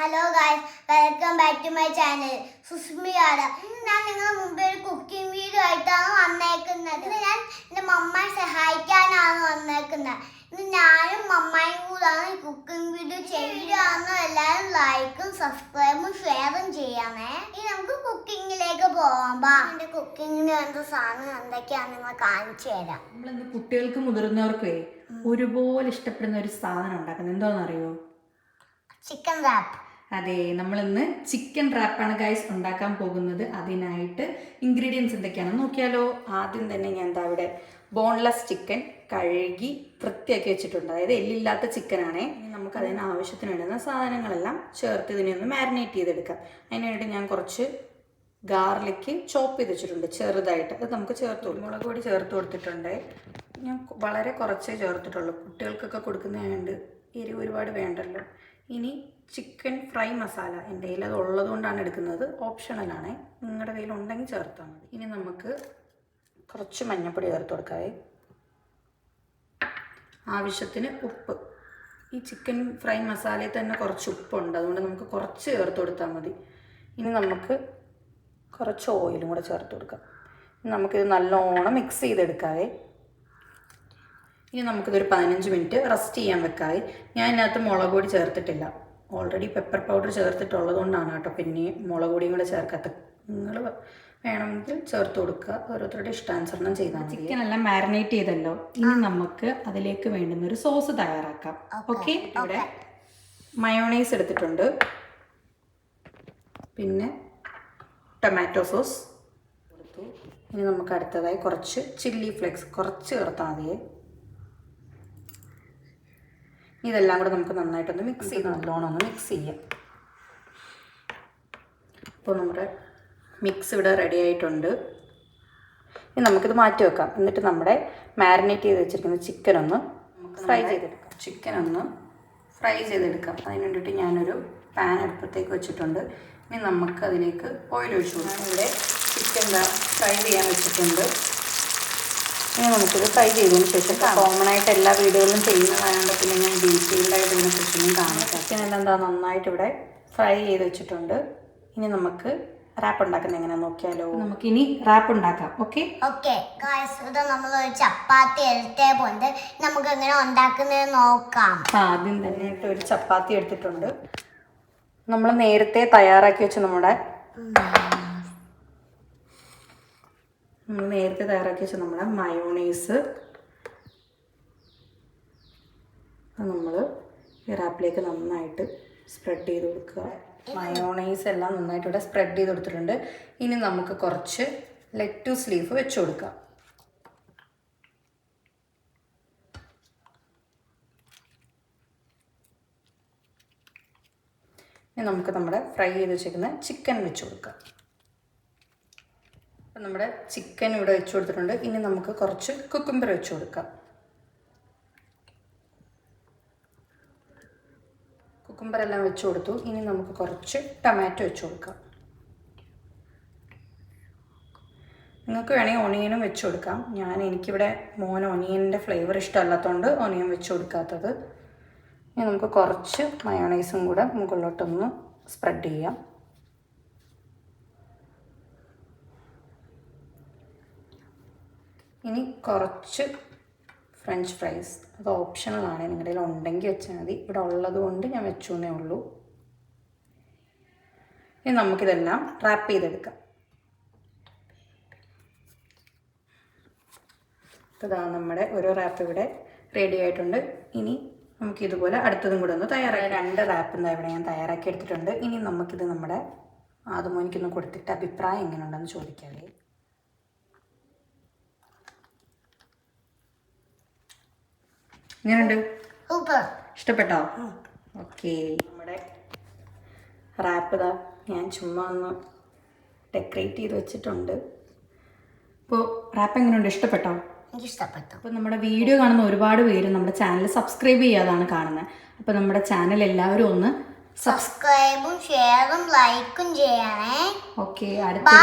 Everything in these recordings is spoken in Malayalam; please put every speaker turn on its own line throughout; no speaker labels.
Hello guys welcome back to my channel സുസ്മിയാണ്. ഞാൻ നിങ്ങളുടെ മുമ്പേ ഒരു കുക്കിംഗ് വീഡിയോ ആയിട്ടാണ് വന്നേക്കുന്നത്. ഇന്ന് ഞാൻ എന്റെ മമ്മയെ സഹായിക്കാനാണ് വന്നേക്കുന്നത്. ഇന്ന് ഞാനും മമ്മയും കൂടാണ് ഈ കുക്കിംഗ് വീഡിയോ ചെയ്യുകയാണെന്ന് എല്ലാവരും ലൈക്കും സബ്സ്ക്രൈബും ഷെയറും ചെയ്യണേ ഇനി നമുക്ക് കുക്കിങ്ങിലേക്ക് ബാ എന്റെ കുക്കിങ്ങിന് വേണ്ട സാധനം എന്തൊക്കെയാണ് നിങ്ങൾ കാണിച്ചു തരാം.
നമ്മളിന്ന് കുട്ടികൾക്ക് മുതിർന്നവർക്കേ ഒരുപോലെ ഇഷ്ടപ്പെടുന്ന ഒരു സാധനം ഉണ്ടാക്കുന്നത്. എന്താണെന്നറിയോ?
ചിക്കൻ റാപ്പ്
അതെ നമ്മളിന്ന് ചിക്കൻ റാപ്പാണ് ഗൈസ് ഉണ്ടാക്കാൻ പോകുന്നത്. അതിനായിട്ട് ഇൻഗ്രീഡിയൻസ് എന്തൊക്കെയാണെന്ന് നോക്കിയാലോ. ആദ്യം തന്നെ ഞാൻ എന്താ ഇവിടെ ബോൺലെസ് ചിക്കൻ കഴുകി വൃത്തിയാക്കി വെച്ചിട്ടുണ്ട്. അതായത് എല്ലില്ലാത്ത ചിക്കനാണേ നമുക്ക് അതിന് ആവശ്യത്തിന് വേണ്ടുന്ന സാധനങ്ങളെല്ലാം ചേർത്ത് ഇതിനെ ഒന്ന് മാരിനേറ്റ് ചെയ്തെടുക്കാം. അതിനായിട്ട് ഞാൻ കുറച്ച് ഗാർലിക്ക് ചോപ്പ് ചെയ്ത് വെച്ചിട്ടുണ്ട് ചെറുതായിട്ട്. അത് നമുക്ക് ചേർത്ത് മുളക് പൊടി ചേർത്ത് കൊടുത്തിട്ടുണ്ട്. ഞാൻ വളരെ കുറച്ചേ ചേർത്തിട്ടുള്ളൂ. കുട്ടികൾക്കൊക്കെ കൊടുക്കുന്നതായതുകൊണ്ട് എരിവ് ഒരുപാട് വേണ്ടല്ലോ. ഇനി ചിക്കൻ ഫ്രൈ മസാല. എന്റെ കയ്യിൽ അത് ഉള്ളതുകൊണ്ടാണ് എടുക്കുന്നത്. ഓപ്ഷണലാണ് നിങ്ങളുടെ കയ്യിൽ ഉണ്ടെങ്കിൽ ചേർത്താൽ മതി. ഇനി നമുക്ക് കുറച്ച് മഞ്ഞൾപ്പൊടി ചേർത്ത് കൊടുക്കാവേ. ആവശ്യത്തിന് ഉപ്പ്. ഈ ചിക്കൻ ഫ്രൈ മസാലയിൽ തന്നെ കുറച്ച് ഉപ്പുണ്ട്. അതുകൊണ്ട് നമുക്ക് കുറച്ച് ചേർത്ത് കൊടുത്താൽ മതി. ഇനി നമുക്ക് കുറച്ച് ഓയിലും കൂടെ ചേർത്ത് കൊടുക്കാം. നമുക്കിത് നല്ലോണം മിക്സ് ചെയ്തെടുക്കാവേ. ഇനി നമുക്കിതൊരു പതിനഞ്ച് മിനിറ്റ് റെസ്റ്റ് ചെയ്യാൻ വെക്കാതെ ഞാൻ ഇതിനകത്ത് മുളക് പൊടി ചേർത്തിട്ടില്ല. ഓൾറെഡി പെപ്പർ പൗഡർ ചേർത്തിട്ടുള്ളത് കൊണ്ടാണ് കേട്ടോ പിന്നെ മുളക് പൊടിയും കൂടെ ചേർക്കാത്ത. നിങ്ങൾ വേണമെങ്കിൽ ചേർത്ത് കൊടുക്കുക. ഓരോരുത്തരുടെ ഇഷ്ടാനുസരണം ചെയ്താൽ ചിക്കൻ എല്ലാം മാരിനേറ്റ് ചെയ്തല്ലോ. ഇനി നമുക്ക് അതിലേക്ക് വേണ്ടുന്ന ഒരു സോസ് തയ്യാറാക്കാം. ഓക്കെ ഇവിടെ മയോണൈസ് എടുത്തിട്ടുണ്ട്. പിന്നെ ടൊമാറ്റോ സോസ് കൊടുത്തു ഇനി നമുക്ക് അടുത്തതായി കുറച്ച് ചില്ലി ഫ്ലേക്സ് കുറച്ച് ചേർത്താൽ മതിയേ. ഇതെല്ലാം കൂടെ നമുക്ക് നന്നായിട്ടൊന്ന് മിക്സ് ചെയ്ത് നല്ലോണം ഒന്ന് മിക്സ് ചെയ്യാം. അപ്പോൾ നമ്മുടെ മിക്സ് ഇവിടെ റെഡി ആയിട്ടുണ്ട്. ഇനി നമുക്കിത് മാറ്റി വെക്കാം. എന്നിട്ട് നമ്മുടെ മാരിനേറ്റ് ചെയ്ത് വെച്ചിരിക്കുന്ന ചിക്കൻ ഒന്ന് ഫ്രൈ ചെയ്തെടുക്കാം. ചിക്കൻ ഒന്ന് ഫ്രൈ ചെയ്തെടുക്കാം. അതിന് വേണ്ടിയിട്ട് ഞാനൊരു പാൻ അടുപ്പത്തേക്ക് വെച്ചിട്ടുണ്ട്. ഇനി നമുക്ക് അതിലേക്ക് ഓയിൽ ഒഴിച്ചു കൊടുക്കാം. ഇവിടെ ചിക്കൻ ഫ്രൈ ചെയ്യാൻ വെച്ചിട്ടുണ്ട്. ഇനി നമുക്കിത് ഫ്രൈ ചെയ്തതിന് ശേഷം കോമൺ ആയിട്ട് എല്ലാ വീഡിയോയിലും ചെയ്യുന്നതായതുകൊണ്ട് പിന്നെ ഞാൻ ഡീറ്റെയിൽഡ് ആയിട്ട് ഇതിനെക്കുറിച്ചൊന്നും കാണിക്കാം ചിക്കൻ എല്ലാം എന്താ നന്നായിട്ട് ഇവിടെ ഫ്രൈ ചെയ്ത് വെച്ചിട്ടുണ്ട്. ഇനി നമുക്ക് റാപ്പ് ഉണ്ടാക്കുന്ന എങ്ങനെയാ നോക്കിയാലോ? നമുക്ക് ഇനി റാപ്പ് ഉണ്ടാക്കാം. ഓക്കെ
ഓക്കെ ഗായ്സ് ഇത് നമ്മൾ ഒരു ചപ്പാത്തി എടുത്തേ പോണ്ട്. നമുക്ക് എങ്ങനെ ഉണ്ടാക്കുന്നത് നോക്കാം.
ആദ്യം തന്നെ ഒരു ചപ്പാത്തി എടുത്തിട്ടുണ്ട്. നമ്മൾ നേരത്തെ തയ്യാറാക്കി വെച്ച നമ്മുടെ നമ്മൾ നേരത്തെ തയ്യാറാക്കി വെച്ച നമ്മുടെ മയോണൈസ്. നമ്മൾ ഈ റാപ്പിലേക്ക് നന്നായിട്ട് സ്പ്രെഡ് ചെയ്ത് കൊടുക്കുക. മയോണൈസ് എല്ലാം നന്നായിട്ട് ഇവിടെ സ്പ്രെഡ് ചെയ്ത് കൊടുത്തിട്ടുണ്ട്. ഇനി നമുക്ക് കുറച്ച് ലെറ്റൂസ് ലീഫ് വെച്ച് കൊടുക്കാം. ഇനി നമുക്ക് നമ്മുടെ ഫ്രൈ ചെയ്ത് വെച്ചേക്കുന്ന ചിക്കൻ വെച്ച് കൊടുക്കാം. അപ്പം നമ്മുടെ ചിക്കൻ ഇവിടെ വെച്ച് കൊടുത്തിട്ടുണ്ട്. ഇനി നമുക്ക് കുറച്ച് കുക്കുംബർ വെച്ച് കൊടുക്കാം. കുക്കുംബർ എല്ലാം വെച്ച് കൊടുത്തു. ഇനി നമുക്ക് കുറച്ച് ടൊമാറ്റോ വെച്ച് കൊടുക്കാം. നിങ്ങൾക്ക് വേണമെങ്കിൽ ഒണിയനും വെച്ച് കൊടുക്കാം. ഞാൻ എനിക്കിവിടെ മോൻ ഒണിയന്റെ ഫ്ലേവർ ഇഷ്ടമല്ലാത്തതുകൊണ്ട് ഒണിയൻ വെച്ച് കൊടുക്കാത്തത്. ഇനി നമുക്ക് കുറച്ച് മയോണൈസും കൂടെ മുകളിലോട്ടൊന്ന് സ്പ്രെഡ് ചെയ്യാം. ഇനി കുറച്ച് ഫ്രഞ്ച് ഫ്രൈസ് അത് ഓപ്ഷണലാണ് നിങ്ങളുടെ കയ്യിൽ ഉണ്ടെങ്കിൽ വെച്ചാൽ മതി. ഇവിടെ ഉള്ളത് കൊണ്ട് ഞാൻ വെച്ചു എന്നേ ഉള്ളൂ. ഇനി നമുക്കിതെല്ലാം റാപ്പ് ചെയ്തെടുക്കാം. ഇതാ നമ്മുടെ ഓരോ റാപ്പ് ഇവിടെ റെഡി ആയിട്ടുണ്ട്. ഇനി നമുക്ക് ഇതുപോലെ അടുത്തതും കൂടെ ഒന്ന് തയ്യാറായി രണ്ട് റാപ്പ് എന്താ ഇവിടെ ഞാൻ തയ്യാറാക്കി എടുത്തിട്ടുണ്ട്. ഇനി നമുക്കിത് നമ്മുടെ ആദ്യമോനിക്കൊന്ന് കൊടുത്തിട്ട് അഭിപ്രായം എങ്ങനെയുണ്ടെന്ന് ചോദിക്കാവേ. എങ്ങനെയുണ്ട്? ഇഷ്ടപ്പെട്ടോ? ഓക്കെ. നമ്മുടെ റാപ്പ് ഇതാ ഞാൻ ചുമ്മാ ഒന്ന് ഡെക്കറേറ്റ് ചെയ്ത് വെച്ചിട്ടുണ്ട്. അപ്പോൾ റാപ്പ് എങ്ങനെയുണ്ട്? ഇഷ്ടപ്പെട്ടോ?
എനിക്ക് ഇഷ്ടപ്പെട്ടു
അപ്പോൾ നമ്മുടെ വീഡിയോ കാണുന്ന ഒരുപാട് പേര് നമ്മുടെ ചാനൽ സബ്സ്ക്രൈബ് ചെയ്യാതാണ് കാണുന്നത് അപ്പോൾ നമ്മുടെ ചാനൽ എല്ലാവരും ഒന്ന്
സബ്സ്ക്രൈബും ഷെയറും ലൈക്കും ചെയ്യണേ.
ഓക്കെ അടുത്ത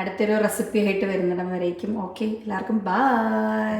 അടുത്തൊരു റെസിപ്പി ആയിട്ട് വരുന്നിടം വരേക്കും. ഓക്കെ എല്ലാവർക്കും ബായ്.